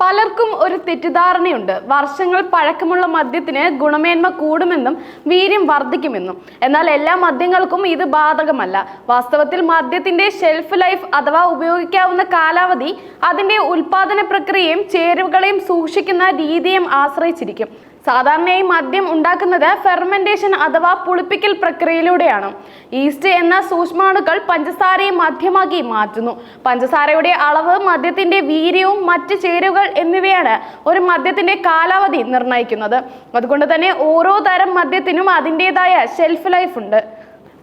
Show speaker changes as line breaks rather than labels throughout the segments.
പലർക്കും ഒരു തെറ്റിദ്ധാരണയുണ്ട്. വർഷങ്ങൾ പഴക്കമുള്ള മദ്യത്തിന് ഗുണമേന്മ കൂടുമെന്നും വീര്യം വർദ്ധിക്കുമെന്നും. എന്നാൽ എല്ലാ മദ്യങ്ങൾക്കും ഇത് ബാധകമല്ല. വാസ്തവത്തിൽ മദ്യത്തിന്റെ ഷെൽഫ് ലൈഫ് അഥവാ ഉപയോഗിക്കാവുന്ന കാലാവധി അതിന്റെ ഉൽപാദന പ്രക്രിയയും ചേരുവകളെയും സൂക്ഷിക്കുന്ന രീതിയും ആശ്രയിച്ചിരിക്കും. സാധാരണയായി മദ്യം ഉണ്ടാക്കുന്നത് ഫെർമെന്റേഷൻ അഥവാ പുളിപ്പിക്കൽ പ്രക്രിയയിലൂടെയാണ്. ഈസ്റ്റ് എന്ന സൂക്ഷ്മാണുക്കൾ പഞ്ചസാരയെ മദ്യമാക്കി മാറ്റുന്നു. പഞ്ചസാരയുടെ അളവ് മദ്യത്തിന്റെ വീര്യവും മറ്റ് ചേരുവകൾ എന്നിവയാണ് ഒരു മദ്യത്തിന്റെ കാലാവധി നിർണയിക്കുന്നത്. അതുകൊണ്ട് തന്നെ ഓരോ തരം മദ്യത്തിനും അതിന്റെതായ ഷെൽഫ് ലൈഫ് ഉണ്ട്.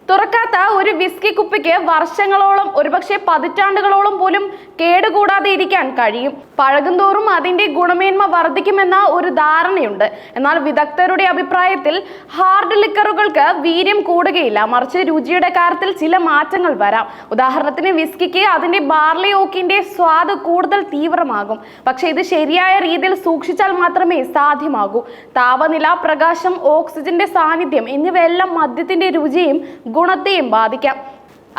തുറക്കാത്ത ഒരു വിസ്കി കുപ്പിക്ക് വർഷങ്ങളോളം ഒരുപക്ഷെ പതിറ്റാണ്ടുകളോളം പോലും കേടുകൂടാതെ ഇരിക്കാൻ കഴിയും. പഴകുന്തോറും അതിന്റെ ഗുണമേന്മ വർദ്ധിക്കുമെന്ന ഒരു ധാരണയുണ്ട്. എന്നാൽ വിദഗ്ധരുടെ അഭിപ്രായത്തിൽ ഹാർഡ് ലിക്കറുകൾക്ക് വീര്യം കൂടുകയില്ല. മറിച്ച് രുചിയുടെ കാര്യത്തിൽ ചില മാറ്റങ്ങൾ വരാം. ഉദാഹരണത്തിന് വിസ്കിക്ക് അതിന്റെ ബാർലി ഓക്കിന്റെ സ്വാദ് കൂടുതൽ തീവ്രമാകും. പക്ഷേ ഇത് ശരിയായ രീതിയിൽ സൂക്ഷിച്ചാൽ മാത്രമേ സാധ്യമാകൂ. താപനില പ്രകാശം ഓക്സിജന്റെ സാന്നിധ്യം എന്നിവയെല്ലാം മദ്യത്തിന്റെ രുചിയും ഗുണത്തെയും ബാധിക്കാം.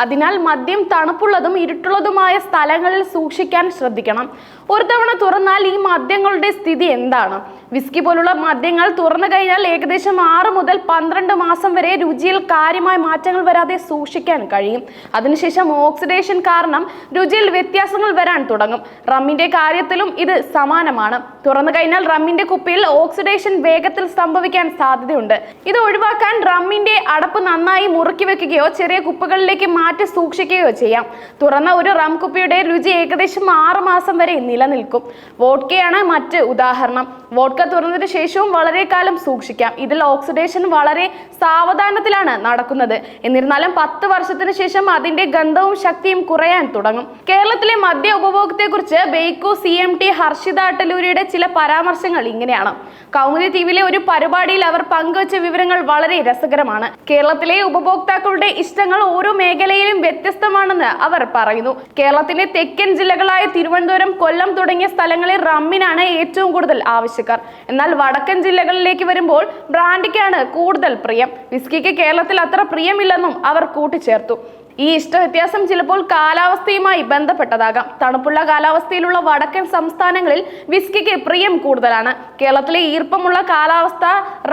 അതിനാൽ മദ്യം തണുപ്പുള്ളതും ഇരുട്ടുള്ളതുമായ സ്ഥലങ്ങളിൽ സൂക്ഷിക്കാൻ ശ്രദ്ധിക്കണം. ഒരു തവണ തുറന്നാൽ ഈ മദ്യങ്ങളുടെ സ്ഥിതി എന്താണ്? വിസ്കി പോലുള്ള മദ്യങ്ങൾ തുറന്നു കഴിഞ്ഞാൽ ഏകദേശം ആറ് മുതൽ പന്ത്രണ്ട് മാസം വരെ രുചിയിൽ കാര്യമായ മാറ്റങ്ങൾ വരാതെ സൂക്ഷിക്കാൻ കഴിയും. അതിനുശേഷം ഓക്സിഡേഷൻ കാരണം രുചിയിൽ വ്യത്യാസങ്ങൾ വരാൻ തുടങ്ങും. റമ്മിന്റെ കാര്യത്തിലും ഇത് സമാനമാണ്. തുറന്നു കഴിഞ്ഞാൽ റമ്മിന്റെ കുപ്പിയിൽ ഓക്സിഡേഷൻ വേഗത്തിൽ സംഭവിക്കാൻ സാധ്യതയുണ്ട്. ഇത് ഒഴിവാക്കാൻ റമ്മിന്റെ അടപ്പ് നന്നായി മുറുക്കി വെക്കുകയോ ചെറിയ കുപ്പകളിലേക്ക് മാറ്റി സൂക്ഷിക്കുകയോ ചെയ്യാം. തുറന്ന ഒരു റം കുപ്പിയുടെ രുചി ഏകദേശം ആറ് മാസം വരെ നിലനിൽക്കും. വോഡ്കയാണ് മറ്റ് ഉദാഹരണം. വോഡ്ക തുറന്നതിന് ശേഷവും വളരെ കാലം സൂക്ഷിക്കാം. ഇതിൽ ഓക്സിഡേഷൻ വളരെ സാവധാനത്തിലാണ് നടക്കുന്നത്. എന്നിരുന്നാലും പത്ത് വർഷത്തിന് ശേഷം അതിന്റെ ഗന്ധവും ശക്തിയും കുറയാൻ തുടങ്ങും. കേരളത്തിലെ മദ്യ ഉപഭോഗത്തെക്കുറിച്ച് Bevco C M T Harshita അട്ടലൂരിയുടെ ചില പരാമർശങ്ങൾ ഇങ്ങനെയാണ്. കൗമുദി ടിവിയിലെ ഒരു പരിപാടിയിൽ അവർ പങ്കുവച്ച വിവരങ്ങൾ വളരെ രസകരമാണ്. കേരളത്തിലെ ഉപഭോക്താക്കളുടെ ഇഷ്ടങ്ങൾ ഓരോ മേഖലയിലും വ്യത്യസ്തമാണെന്ന് അവർ പറയുന്നു. കേരളത്തിലെ തെക്കൻ ജില്ലകളായ തിരുവനന്തപുരം കൊല്ലം തുടങ്ങിയ സ്ഥലങ്ങളിൽ റമ്മിനാണ് ഏറ്റവും കൂടുതൽ ആവശ്യക്കാർ. എന്നാൽ വടക്കൻ ജില്ലകളിലേക്ക് വരുമ്പോൾ ബ്രാൻഡിക്കാണ് കൂടുതൽ പ്രിയം. വിസ്കിക്ക് കേരളത്തിൽ അത്ര പ്രിയമില്ലെന്നും അവർ കൂട്ടിച്ചേർത്തു. ഈ ഇഷ്ടവ്യത്യാസം ചിലപ്പോൾ കാലാവസ്ഥയുമായി ബന്ധപ്പെട്ടതാകാം. തണുപ്പുള്ള കാലാവസ്ഥയിലുള്ള വടക്കൻ സംസ്ഥാനങ്ങളിൽ വിസ്കിക്ക് പ്രിയം കൂടുതലാണ്. കേരളത്തിലെ ഈർപ്പമുള്ള കാലാവസ്ഥ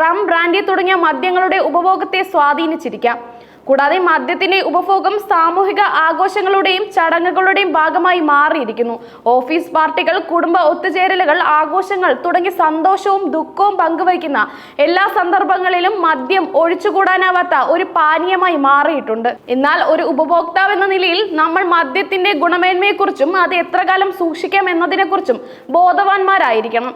റം ബ്രാൻഡി തുടങ്ങിയ മദ്യങ്ങളുടെ ഉപഭോഗത്തെ സ്വാധീനിച്ചിരിക്കാം. കൂടാതെ മദ്യത്തിന്റെ ഉപഭോഗം സാമൂഹിക ആഘോഷങ്ങളുടെയും ചടങ്ങുകളുടെയും ഭാഗമായി മാറിയിരിക്കുന്നു. ഓഫീസ് പാർട്ടികൾ കുടുംബ ഒത്തുചേരലുകൾ ആഘോഷങ്ങൾ തുടങ്ങി സന്തോഷവും ദുഃഖവും പങ്കുവയ്ക്കുന്ന എല്ലാ സന്ദർഭങ്ങളിലും മദ്യം ഒഴിച്ചുകൂടാനാവാത്ത ഒരു പാനീയമായി മാറിയിട്ടുണ്ട്. എന്നാൽ ഒരു ഉപഭോക്താവ് എന്ന നിലയിൽ നമ്മൾ മദ്യത്തിന്റെ ഗുണമേന്മയെക്കുറിച്ചും അത് എത്ര കാലം സൂക്ഷിക്കാം എന്നതിനെക്കുറിച്ചും ബോധവാന്മാരായിരിക്കണം.